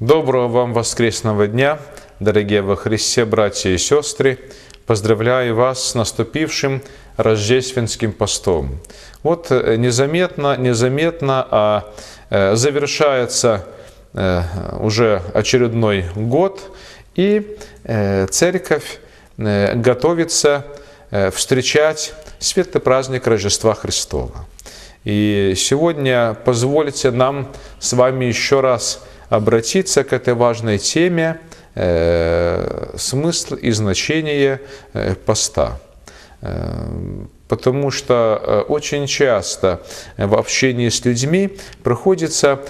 Доброго вам воскресного дня, дорогие во Христе братья и сестры. Поздравляю вас с наступившим рождественским постом. Вот э, незаметно, незаметно, а э, завершается э, уже очередной год, и церковь готовится встречать светлый праздник Рождества Христова. И сегодня позвольте нам с вами еще раз обратиться к этой важной теме э, смысл и значение э, поста. Э, потому что очень часто в общении с людьми приходится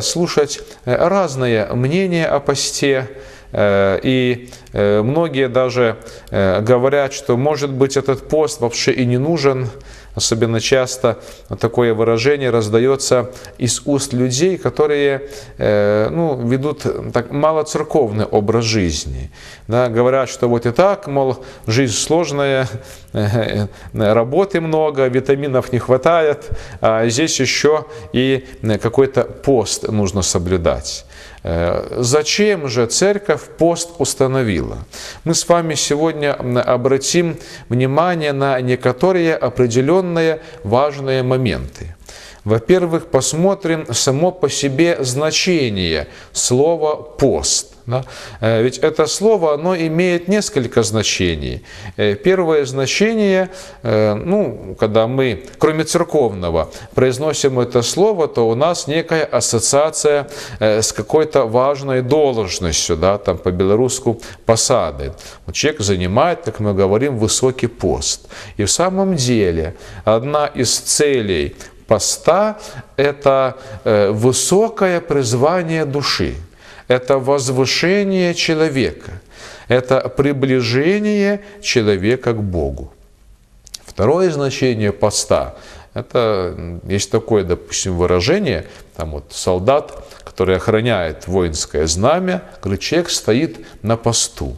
слушать разные мнения о посте, и многие даже говорят, что может быть этот пост вообще и не нужен, Особенно часто такое выражение раздается из уст людей, которые э, ну, ведут так малоцерковный образ жизни. Да, говорят, что вот и так, мол, жизнь сложная, э, работы много, витаминов не хватает, а здесь еще и какой-то пост нужно соблюдать. Э, зачем же церковь пост установила? Мы с вами сегодня обратим внимание на некоторые определенные важные моменты. Во-первых, посмотрим само по себе значение слова «пост». Да? Э, ведь это слово, оно имеет несколько значений. Э, первое значение, э, ну, когда мы, кроме церковного, произносим это слово, то у нас некая ассоциация с какой-то важной должностью, да, там по-белорусски посады. Человек занимает, как мы говорим, высокий пост. И в самом деле одна из целей поста – это высокое призвание души это возвышение человека, это приближение человека к Богу. Второе значение поста – это есть такое, допустим, выражение, там вот солдат, который охраняет воинское знамя, говорит, человек стоит на посту.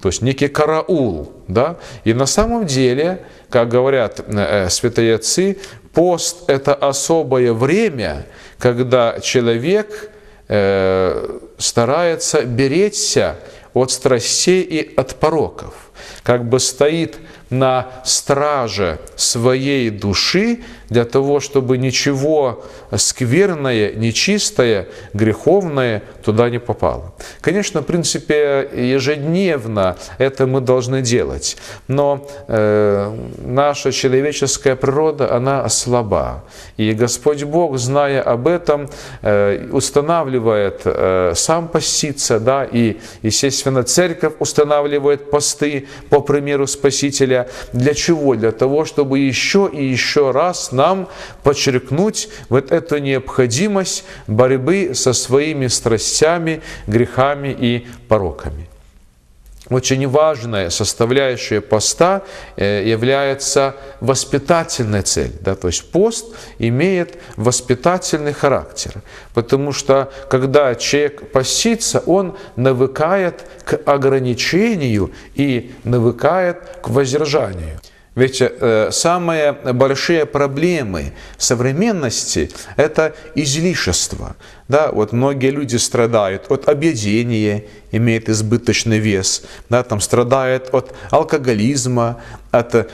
То есть некий караул, да? И на самом деле, как говорят э, святые отцы, пост – это особое время, когда человек Э, старается беречься от страстей и от пороков, как бы стоит на страже своей души для того, чтобы ничего скверное, нечистое, греховное туда не попало. Конечно, в принципе, ежедневно это мы должны делать, но э, наша человеческая природа, она слаба. И Господь Бог, зная об этом, э, устанавливает э, сам поститься, да, и, естественно, церковь устанавливает посты по примеру Спасителя. Для чего? Для того, чтобы еще и еще раз нам подчеркнуть вот эту необходимость борьбы со своими страстями, грехами и пороками. Очень важная составляющая поста э, является воспитательная цель. Да? То есть пост имеет воспитательный характер. Потому что когда человек постится, он навыкает к ограничению и навыкает к воздержанию. Ведь э, самые большие проблемы современности – это излишество. Да, вот многие люди страдают от объедения, имеет избыточный вес, да, там страдают от алкоголизма, от э,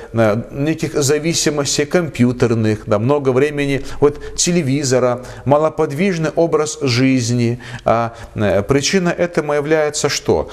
неких зависимостей компьютерных, да, много времени от телевизора, малоподвижный образ жизни. А э, причина этому является что?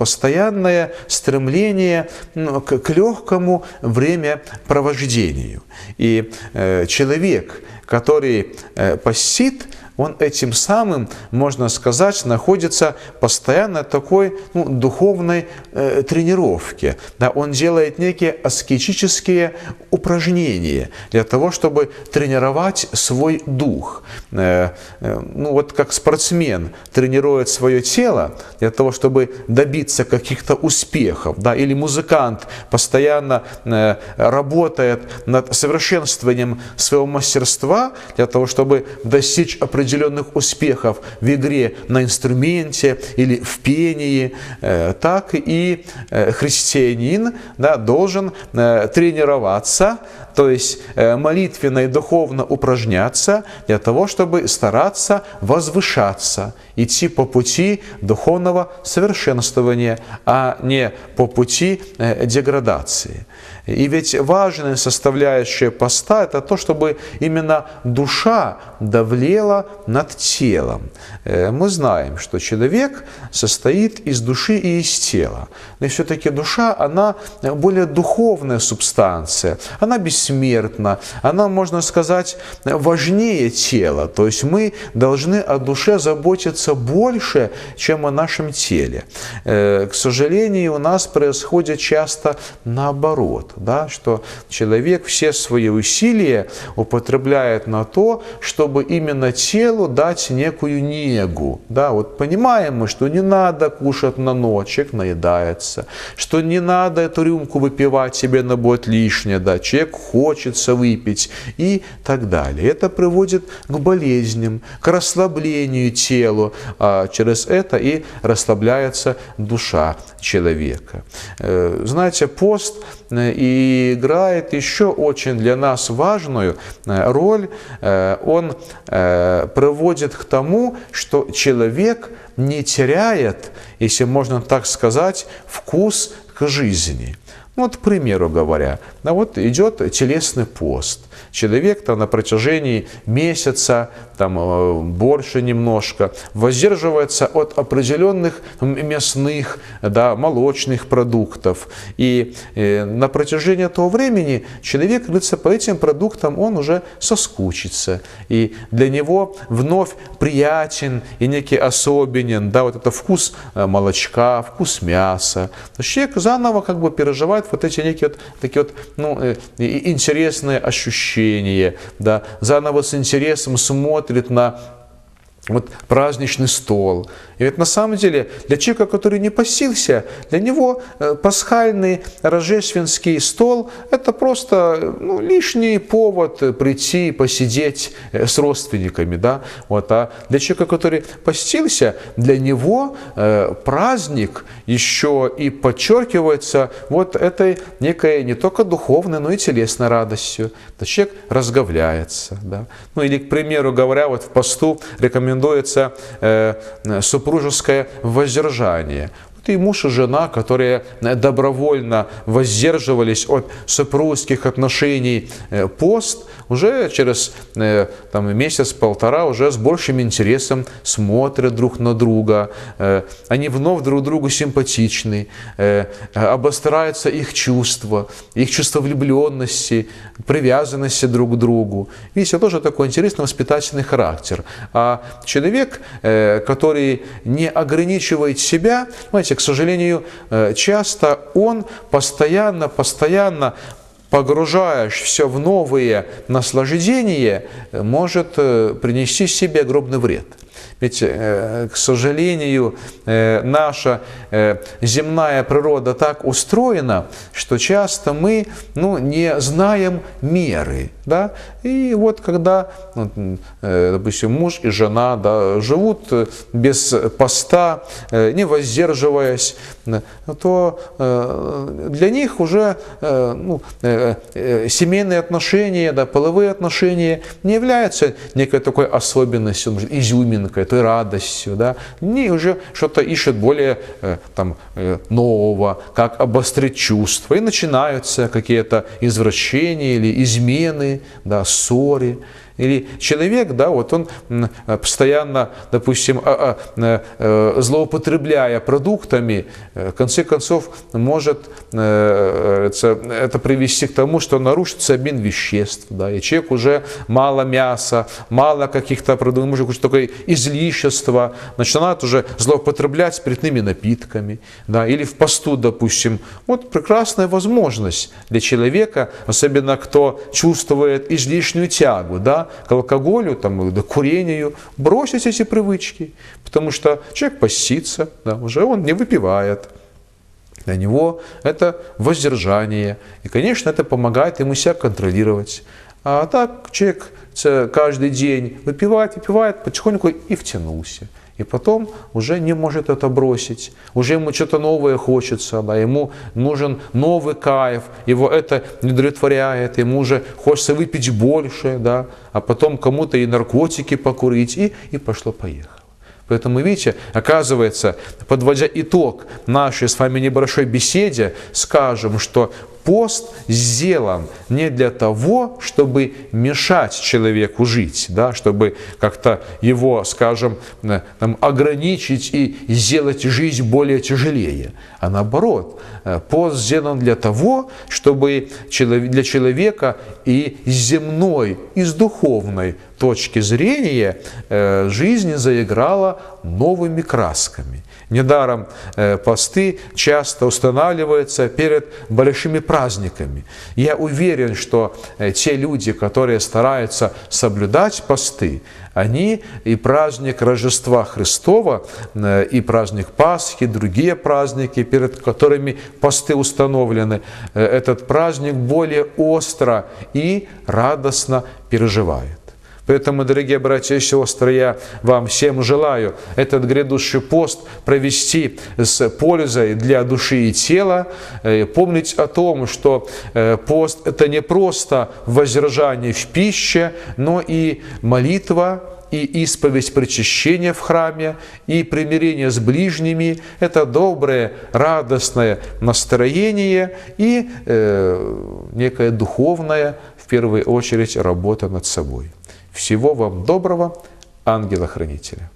Постоянное стремление к, к легкому времяпровождению. И э, человек, который э, посит, он этим самым, можно сказать, находится постоянно такой ну, духовной э, тренировке. Да, он делает некие аскетические упражнения для того, чтобы тренировать свой дух. Э, э, ну вот как спортсмен тренирует свое тело для того, чтобы добиться каких-то успехов, да, или музыкант постоянно э, работает над совершенствованием своего мастерства для того, чтобы достичь определенного определенных успехов в игре на инструменте или в пении, э, так и э, христианин да, должен э, тренироваться, то есть э, молитвенно и духовно упражняться для того, чтобы стараться возвышаться, идти по пути духовного совершенствования, а не по пути э, деградации. И ведь важная составляющая поста – это то, чтобы именно душа давлела над телом. Э, мы знаем, что человек состоит из души и из тела. Но все-таки душа, она более духовная субстанция, она бессмертна, она, можно сказать, важнее тела. То есть мы должны о душе заботиться больше, чем о нашем теле. Э, к сожалению, у нас происходит часто наоборот да, что человек все свои усилия употребляет на то, чтобы именно телу дать некую негу. Да, вот понимаем мы, что не надо кушать на ночь, человек наедается, что не надо эту рюмку выпивать, себе на будет лишнее, да, человек хочется выпить и так далее. Это приводит к болезням, к расслаблению телу, а через это и расслабляется душа человека. Э, знаете, пост э, играет еще очень для нас важную э, роль. Он приводит к тому, что человек не теряет, если можно так сказать, вкус к жизни. Вот, к примеру говоря, вот идет телесный пост. Человек там на протяжении месяца там э, больше немножко, воздерживается от определенных мясных, да, молочных продуктов. И э, на протяжении этого времени человек, говорится, по этим продуктам он уже соскучится. И для него вновь приятен и некий особенен, да, вот это вкус э, молочка, вкус мяса. То есть человек заново как бы переживает вот эти некие вот, такие вот, ну, интересные ощущения, да, заново с интересом смотрит на вот праздничный стол. И ведь на самом деле для человека, который не постился, для него э, пасхальный рождественский стол – это просто ну, лишний повод прийти, посидеть э, с родственниками. Да? Вот. А для человека, который постился, для него э, праздник еще и подчеркивается вот этой некой не только духовной, но и телесной радостью. Человек разговляется. Да? Ну или, к примеру говоря, вот в посту рекомендуется э, супружеское воздержание. Вот и муж и жена, которые добровольно воздерживались от супружеских отношений э, пост, уже через э, там, месяц-полтора уже с большим интересом смотрят друг на друга. Э, они вновь друг другу симпатичны, обостряются их чувства, их чувство влюбленности, привязанности друг к другу. Видите, тоже такой интересный воспитательный характер. А человек, который не ограничивает себя, знаете, знаете, к сожалению, э, часто он постоянно, постоянно погружаешь все в новые наслаждения, может э, принести себе огромный вред. Ведь, э, к сожалению, наша земная природа так устроена, что часто мы ну, не знаем меры. Да? И вот когда, допустим, муж и жена да, живут без поста, не воздерживаясь, то для них уже ну, семейные отношения, да, половые отношения не являются некой такой особенностью, изюминкой, той радостью. Да? Они уже что-то ищут более там, нового, как обострить чувства. И начинаются какие-то извращения или измены, да, ссоры. Или человек, да, вот он постоянно, допустим, а, а, э, злоупотребляя продуктами, э, в конце концов может э, это привести к тому, что нарушится обмен веществ, да, и человек уже мало мяса, мало каких-то продуктов, может быть, такое излишество, начинает уже злоупотреблять спиртными напитками, да, или в посту, допустим. Вот прекрасная возможность для человека, особенно кто чувствует излишнюю тягу, да, к алкоголю, там, к курению, бросить эти привычки, потому что человек постится, да, уже он не выпивает. Для него это воздержание. И, конечно, это помогает ему себя контролировать. А так человек це каждый день выпивает, выпивает, потихоньку и втянулся. И потом уже не может это бросить. Уже ему что-то новое хочется, да, ему нужен новый кайф, его это не удовлетворяет, ему уже хочется выпить больше, да, а потом кому-то и наркотики покурить, и, и пошло-поехало. Поэтому, видите, оказывается, подводя итог нашей с вами небольшой беседе, скажем, что пост сделан не для того, чтобы мешать человеку жить, да, чтобы как-то его, скажем, э, там, ограничить и сделать жизнь более тяжелее. А наоборот, э, пост сделан для того, чтобы для человека и земной, и с духовной точки зрения э, жизнь заиграла новыми красками. Недаром э, посты часто устанавливаются перед большими праздниками. Я уверен, что э, те люди, которые стараются соблюдать посты, они и праздник Рождества Христова, э, и праздник Пасхи, другие праздники, перед которыми посты установлены, этот праздник более остро и радостно переживают. Поэтому, дорогие братья и сестры, я вам всем желаю этот грядущий пост провести с пользой для души и тела. Э, помнить о том, что э, пост – это не просто воздержание в пище, но и молитва, и исповедь причащения в храме, и примирение с ближними – это доброе, радостное настроение и э, некая духовная, в первую очередь, работа над собой. Всего вам доброго, ангела-хранителя.